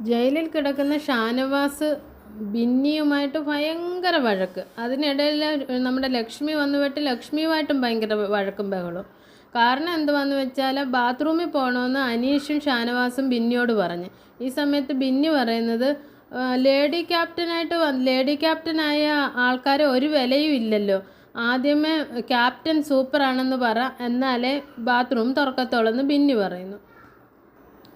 ജയിലിൽ കിടക്കുന്ന ഷാനവാസ് ബിന്നിയുമായിട്ട് ഭയങ്കര വഴക്ക്. അതിനിടയിൽ നമ്മുടെ ലക്ഷ്മി വന്നുപെട്ട് ലക്ഷ്മിയുമായിട്ടും ഭയങ്കര വഴക്കും ബഹളവും കാരണം എന്തുവാന്ന് വെച്ചാൽ ബാത്റൂമിൽ പോകണമെന്ന് അനീഷും ഷാനവാസും ബിന്നിയോട് പറഞ്ഞ്. ഈ സമയത്ത് ബിന്നി പറയുന്നത് "ആ, ലേഡി ക്യാപ്റ്റനായിട്ട് ലേഡി ക്യാപ്റ്റനായ ആൾക്കാരെ ഒരു വിലയും ഇല്ലല്ലോ. ആദ്യമേ ക്യാപ്റ്റൻ സൂപ്പറാണെന്ന് പറ എന്നാലേ ബാത്റൂം തുറക്കത്തുള്ളെന്ന് ബിന്നി പറയുന്നു.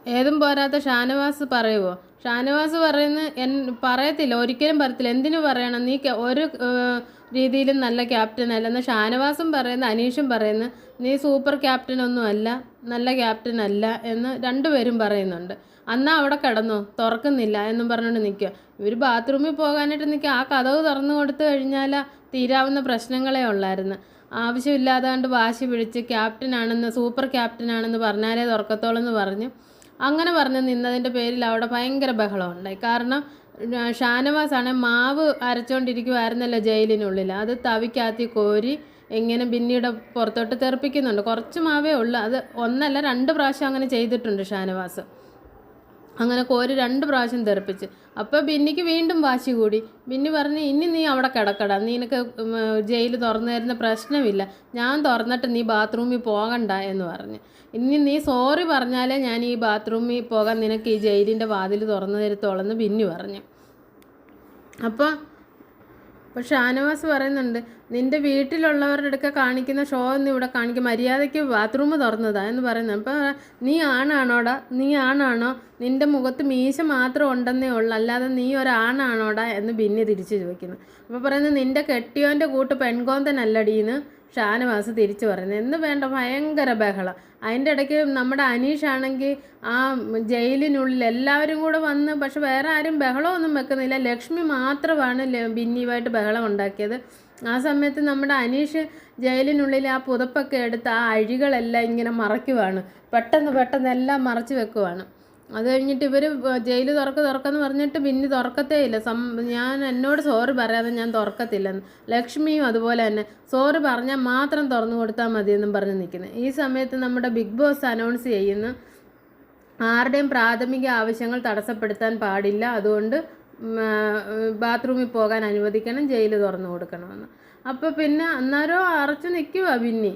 ഏതും പോരാത്ത ഷാനവാസ് പറയുമോ ഷാനവാസ് പറയുന്ന എൻ പറയത്തില്ല ഒരിക്കലും പറയത്തില്ല. എന്തിനു പറയണം? നീ ഒരു രീതിയിലും നല്ല ക്യാപ്റ്റൻ അല്ല. എന്ന് ഷാനവാസും പറയുന്നു അനീഷും പറയുന്നു നീ സൂപ്പർ ക്യാപ്റ്റൻ ഒന്നും അല്ല നല്ല ക്യാപ്റ്റൻ അല്ല എന്ന് രണ്ടുപേരും പറയുന്നുണ്ട്. അന്നാ അവിടെ കിടന്നു? തുറക്കുന്നില്ല എന്നും പറഞ്ഞുകൊണ്ട് നിൽക്കുക. ഇവർ ബാത്റൂമിൽ പോകാനായിട്ട് നിൽക്കുക. ആ കഥവ് തുറന്നു കൊടുത്തു കഴിഞ്ഞാൽ തീരാവുന്ന പ്രശ്നങ്ങളേ ഉള്ളായിരുന്നു. ആവശ്യമില്ലാതെ കണ്ട് വാശി പിടിച്ച് ക്യാപ്റ്റനാണെന്ന് സൂപ്പർ ക്യാപ്റ്റനാണെന്ന് പറഞ്ഞാലേ തുറക്കത്തോളെന്ന് പറഞ്ഞു. അങ്ങനെ പറഞ്ഞ് നിന്നതിന്റെ പേരിൽ അവിടെ ഭയങ്കര ബഹളം ഉണ്ടായി കാരണം ഷാനവാസാണ് മാവ് അരച്ചുകൊണ്ടിരിക്കുമായിരുന്നല്ലോ ജയിലിനുള്ളിൽ. അത് തവിക്കകത്തി കോരി ഇങ്ങനെ പിന്നീട് പുറത്തോട്ട് തെറിപ്പിക്കുന്നുണ്ട്. കുറച്ച് മാവേ ഉള്ളൂ. അത് ഒന്നല്ല രണ്ട് പ്രാവശ്യം അങ്ങനെ ചെയ്തിട്ടുണ്ട് ഷാനവാസ്. അങ്ങനെ കോരി രണ്ട് പ്രാവശ്യം തെറിപ്പിച്ച്. അപ്പോൾ ബിന്നിക്ക് വീണ്ടും വാശി കൂടി. ബിന്നി പറഞ്ഞ് ഇനി നീ അവിടെ കിടക്കട. നിനക്ക് ജയിലിൽ തുറന്നു തരുന്ന പ്രശ്നമില്ല. ഞാൻ തുറന്നിട്ട് നീ ബാത്റൂമിൽ പോകണ്ട എന്ന് പറഞ്ഞ്. ഇനി നീ സോറി പറഞ്ഞാലേ ഞാൻ ഈ ബാത്റൂമിൽ പോകാൻ നിനക്ക് ഈ ജയിലിന്റെ വാതിൽ തുറന്നു തരത്തോളെന്ന് ബിന്നി പറഞ്ഞു. അപ്പോൾ അപ്പോൾ ഷാനവാസ് പറയുന്നുണ്ട് നിന്റെ വീട്ടിലുള്ളവരുടെ അടുക്ക കാണിക്കുന്ന ഷോ ഒന്നും ഇവിടെ കാണിക്കും മര്യാദയ്ക്ക് ബാത്റൂം തുറന്നതാ എന്ന് പറയുന്നത്. അപ്പോൾ നീ ആണാണോടാ? നീ ആണാണോ? നിന്റെ മുഖത്ത് മീശ മാത്രം ഉണ്ടെന്നേ ഉള്ളൂ. അല്ലാതെ നീ ഒരാണാണോടാ? എന്ന് ബിന്നി തിരിച്ചു ചോദിക്കുന്നു. അപ്പോൾ പറയുന്നത് നിന്റെ കെട്ടിയോന്റെ കൂട്ട് പെൺകോന്തനല്ലടീന്ന് ഷാനവാസ് തിരിച്ചു പറയുന്നത് എന്ന് വേണ്ട ഭയങ്കര ബഹളം. അതിന്റെ ഇടയ്ക്ക് നമ്മുടെ അനീഷ് ആണെങ്കിൽ ആ ജയിലിനുള്ളിൽ എല്ലാവരും കൂടെ വന്ന് പക്ഷെ വേറെ ആരും ബഹളമൊന്നും വെക്കുന്നില്ല. ലക്ഷ്മി മാത്രമാണ് ബിന്നിയുമായിട്ട് ബഹളം ഉണ്ടാക്കിയത് ആ സമയത്ത് നമ്മുടെ അനീഷ് ജയിലിനുള്ളിൽ ആ പുതപ്പൊക്കെ എടുത്ത് ആ അഴികളെല്ലാം ഇങ്ങനെ മറയ്ക്കുവാണ്. പെട്ടെന്ന് പെട്ടെന്ന് എല്ലാം മറച്ചു വെക്കുവാണ്. അത് കഴിഞ്ഞിട്ട് ഇവർ ജയിൽ തുറക്ക് തുറക്കെന്ന് പറഞ്ഞിട്ട് പിന്നെ തുറക്കത്തേ ഇല്ല. സം ഞാൻ എന്നോട് സോറി പറയാതെ ഞാൻ തുറക്കത്തില്ലെന്ന് ലക്ഷ്മിയും അതുപോലെ തന്നെ. സോറി പറഞ്ഞാൽ മാത്രം തുറന്നു കൊടുത്താൽ മതിയെന്നും പറഞ്ഞ് നിൽക്കുന്നത് ഈ സമയത്ത് നമ്മുടെ ബിഗ് ബോസ് അനൗൺസ് ചെയ്യുന്നു. ആരുടെയും പ്രാഥമിക ആവശ്യങ്ങൾ തടസ്സപ്പെടുത്താൻ പാടില്ല. അതുകൊണ്ട് ബാത്റൂമിൽ പോകാൻ അനുവദിക്കണം ജയിൽ തുറന്നു കൊടുക്കണമെന്ന്. അപ്പോൾ പിന്നെ അന്നേരം അറച്ചു നിൽക്കുക പിന്നെ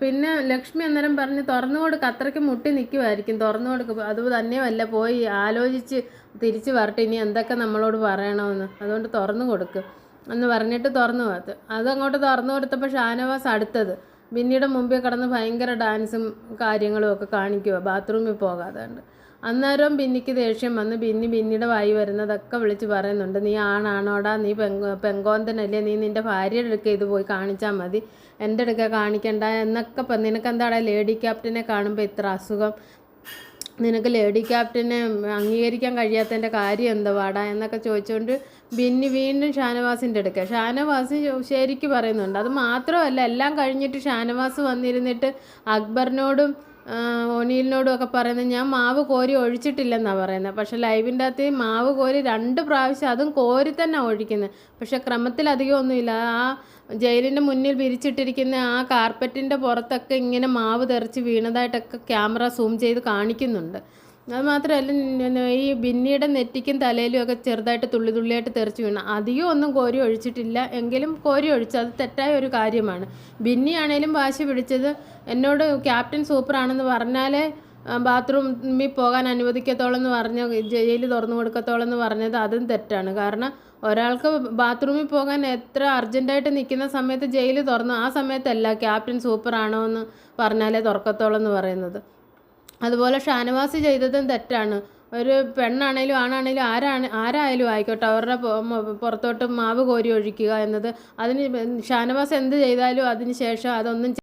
പിന്നെ ലക്ഷ്മി അന്നേരം പറഞ്ഞ് തുറന്നു കൊടുക്കുക അത്രയ്ക്ക് മുട്ടി നിൽക്കുമായിരിക്കും തുറന്നു കൊടുക്കുക അത് തന്നെയല്ല പോയി ആലോചിച്ച് തിരിച്ച് വരട്ടെ ഇനി എന്തൊക്കെ നമ്മളോട് പറയണമെന്ന്. അതുകൊണ്ട് തുറന്നു കൊടുക്കുക എന്ന് പറഞ്ഞിട്ട് തുറന്നു പോകത്ത്. അതങ്ങോട്ട് തുറന്നു കൊടുത്തപ്പോൾ ഷാനവാസ് അടുത്തത്. ബിന്നിയുടെ മുമ്പിൽ കിടന്ന് ഭയങ്കര ഡാൻസും കാര്യങ്ങളും ഒക്കെ കാണിക്കുക ബാത്റൂമിൽ പോകാതെ അന്നേരം ബിന്നിക്ക് ദേഷ്യം വന്ന് ബിന്നി ബിന്നിയുടെ വായി വരുന്നതൊക്കെ വിളിച്ച് പറയുന്നുണ്ട്. നീ ആണാണോടാ? നീ പെങ്കോ പെങ്കോന്തനല്ലേ? നീ നിന്റെ ഭാര്യയുടെ അടുക്ക ഇത് പോയി കാണിച്ചാൽ മതി. എന്റെ അടുക്ക കാണിക്കണ്ട എന്നൊക്കെ പറഞ്ഞു നിനക്കെന്താടാ? ലേഡി ക്യാപ്റ്റനെ കാണുമ്പോൾ ഇത്ര അസുഖം? നിനക്ക് ലേഡി ക്യാപ്റ്റനെ അംഗീകരിക്കാൻ കഴിയാത്തതിന്റെ കാര്യം എന്താ വാടാ എന്നൊക്കെ ചോദിച്ചുകൊണ്ട് ബിന്നി വീണ്ടും ഷാനവാസിന്റെ അടുക്ക. ഷാനവാസി ശരിക്ക് പറയുന്നുണ്ട്. അത് മാത്രമല്ല എല്ലാം കഴിഞ്ഞിട്ട് ഷാനവാസ് വന്നിരുന്നിട്ട് അക്ബറിനോടും ആ, ഒക്കെ പറയുന്നത് ഞാൻ മാവ് കോരി ഒഴിച്ചിട്ടില്ലെന്നാണ് പറയുന്നത്. പക്ഷെ ലൈവിന്റെ അകത്ത് മാവ് കോരി രണ്ട് പ്രാവശ്യം അതും കോരി തന്നെ ഒഴിക്കുന്നത് പക്ഷെ ക്രമത്തിലധികം ഒന്നുമില്ല ആ ജയിലിന്റെ മുന്നിൽ വിരിച്ചിട്ടിരിക്കുന്ന ആ കാർപ്പറ്റിന്റെ പുറത്തൊക്കെ ഇങ്ങനെ മാവ് തെറിച്ച് വീണതായിട്ടൊക്കെ ക്യാമറ സൂം ചെയ്ത് കാണിക്കുന്നുണ്ട്. അത് മാത്രമല്ല ഈ ബിന്നിയുടെ നെറ്റിക്കും തലയിലും ഒക്കെ ചെറുതായിട്ട് തുള്ളി തുള്ളിയായിട്ട് തെറിച്ച് വീണു. അധികം ഒന്നും കോരി ഒഴിച്ചിട്ടില്ല. എങ്കിലും കോരി ഒഴിച്ചു. അത് തെറ്റായ ഒരു കാര്യമാണ്. ബിന്നിയാണേലും വാശി പിടിച്ചത് എന്നോട് ക്യാപ്റ്റൻ സൂപ്പറാണെന്ന് പറഞ്ഞാലേ ബാത്റൂമിൽ പോകാൻ അനുവദിക്കത്തോളം എന്ന് പറഞ്ഞ ജയിൽ തുറന്നു കൊടുക്കത്തോളം എന്ന് പറഞ്ഞത് അതും തെറ്റാണ്. കാരണം ഒരാൾക്ക് ബാത്റൂമിൽ പോകാൻ എത്ര അർജന്റായിട്ട് നിൽക്കുന്ന സമയത്ത് ജയിൽ തുറന്നു ആ സമയത്തല്ല ക്യാപ്റ്റൻ സൂപ്പറാണോ എന്ന് പറഞ്ഞാലേ തുറക്കത്തോളം എന്ന് പറയുന്നത്. അതുപോലെ ഷാനവാസ് ചെയ്തതും തെറ്റാണ്. ഒരു പെണ്ണാണേലും ആണാണേലും ആരാണ് ആരായാലും ആയിക്കോട്ടെ അവരുടെ പുറത്തോട്ട് മാവ് കോരി ഒഴിക്കുക എന്നത്. അതിന് ഷാനവാസ് എന്ത് ചെയ്താലും അതിന് ശേഷം അതൊന്നും